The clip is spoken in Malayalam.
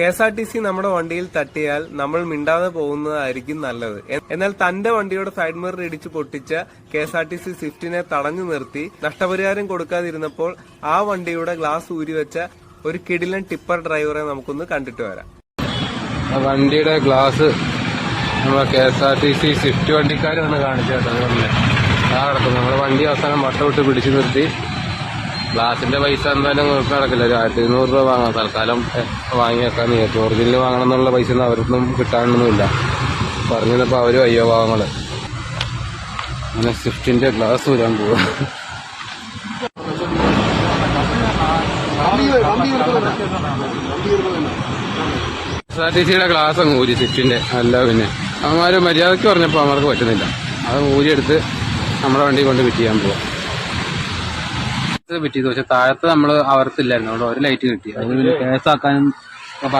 K S R T C നമ്മുടെ വണ്ടിയിൽ തട്ടിയാൽ നമ്മൾ മിണ്ടാതെ പോകുന്നതായിരിക്കും നല്ലത്. എന്നാൽ തന്റെ വണ്ടിയുടെ സൈഡ് മിറർ ഇടിച്ച് പൊട്ടിച്ച K S R T C സ്വിഫ്റ്റിനെ തടഞ്ഞു നിർത്തി നഷ്ടപരിഹാരം കൊടുക്കാതിരുന്നപ്പോൾ ആ വണ്ടിയുടെ ഗ്ലാസ് ഊരിവെച്ച ഒരു കിടിലൻ ടിപ്പർ ഡ്രൈവറെ നമുക്കൊന്ന് കണ്ടിട്ട് വരാം. വണ്ടിയുടെ glass K S R T C Swift വണ്ടിക്കാരാണ് കാണിച്ചത്. നമ്മുടെ വണ്ടി അവസാനം വട്ടവിട്ട് പിടിച്ചു നിർത്തി. ഗ്ലാസിന്റെ പൈസ എന്തായാലും കുഴപ്പം നടക്കില്ല. ഒരു ആയിരത്തി ഇരുന്നൂറ് രൂപ വാങ്ങാം തൽക്കാലം വാങ്ങി വെക്കാൻ നീക്കി ഒറിജിനൽ വാങ്ങണം എന്നുള്ള പൈസ ഒന്നും അവരൊന്നും കിട്ടാനൊന്നുമില്ല. പറഞ്ഞപ്പോ അവരും അയ്യോ പാവങ്ങൾ അങ്ങനെ സ്വിഫ്റ്റിന്റെ ഗ്ലാസ് വരാൻ പോവാ. എസ് ആർ ടി സിയുടെ ഗ്ലാസ് അങ്ങ് ഊരി സിഫ്റ്റിന്റെ അല്ല പിന്നെ. അവന്മാർ മര്യാദയ്ക്ക് പറഞ്ഞപ്പോൾ അവർക്ക് പറ്റുന്നില്ല. അത് ഊരിയെടുത്ത് നമ്മുടെ വണ്ടി കൊണ്ട് ഫിറ്റ് ചെയ്യാൻ പോവാം. ചെയ്തു പക്ഷെ താഴത്ത് നമ്മൾ അവർത്തില്ലായിരുന്നു. അവിടെ ഒരു ലൈറ്റ് കിട്ടി. അതിന് പിന്നെ കേസാക്കാനും